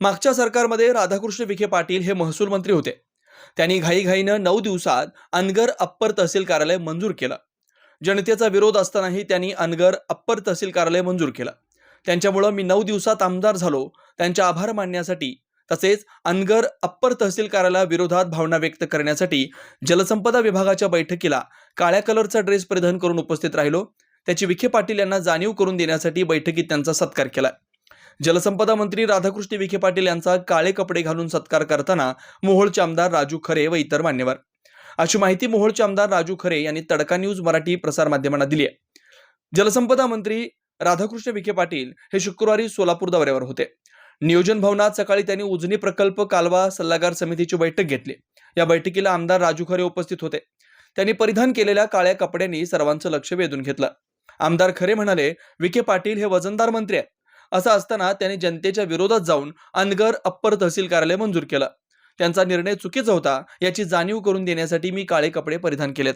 मागच्या सरकारमध्ये राधाकृष्ण विखे पाटील हे महसूल मंत्री होते. त्यांनी घाईघाईनं नऊ दिवसात अनगर अप्पर तहसील कार्यालय मंजूर केलं. जनतेचा विरोध असतानाही त्यांनी अनगर अप्पर तहसील कार्यालय मंजूर केलं. त्यांच्यामुळं मी नऊ दिवसात आमदार झालो. त्यांचे आभार मानण्यासाठी तसेच अनगर अप्पर तहसील कार्यालयाविरोधात भावना व्यक्त करण्यासाठी जलसंपदा विभागाच्या बैठकीला काळ्या कलरचा ड्रेस परिधान करून उपस्थित राहिलो. त्याची विखे पाटील यांना जाणीव करून देण्यासाठी बैठकीत त्यांचा सत्कार केला. जलसंपदा मंत्री राधाकृष्ण विखे पाटील यांचा काळे कपडे घालून सत्कार करताना मोहोळचे आमदार राजू खरे व इतर मान्यवर. अशी माहिती मोहोळचे आमदार राजू खरे यांनी तडका न्यूज मराठी प्रसारमाध्यमांना दिली आहे. जलसंपदा मंत्री राधाकृष्ण विखे पाटील हे शुक्रवारी सोलापूर दौऱ्यावर होते. नियोजन भवनात सकाळी त्यांनी उजनी प्रकल्प कालवा सल्लागार समितीची बैठक घेतली. या बैठकीला आमदार राजू खरे उपस्थित होते. त्यांनी परिधान केलेल्या काळ्या कपड्यांनी सर्वांचं लक्ष वेधून घेतलं. आमदार खरे म्हणाले विखे पाटील हे वजनदार मंत्री आहेत. असं असताना त्यांनी जनतेच्या विरोधात जाऊन अनगर अप्पर तहसील कार्यालय मंजूर केलं. त्यांचा निर्णय चुकीचा होता याची जाणीव करून देण्यासाठी मी काळे कपडे परिधान केलेत.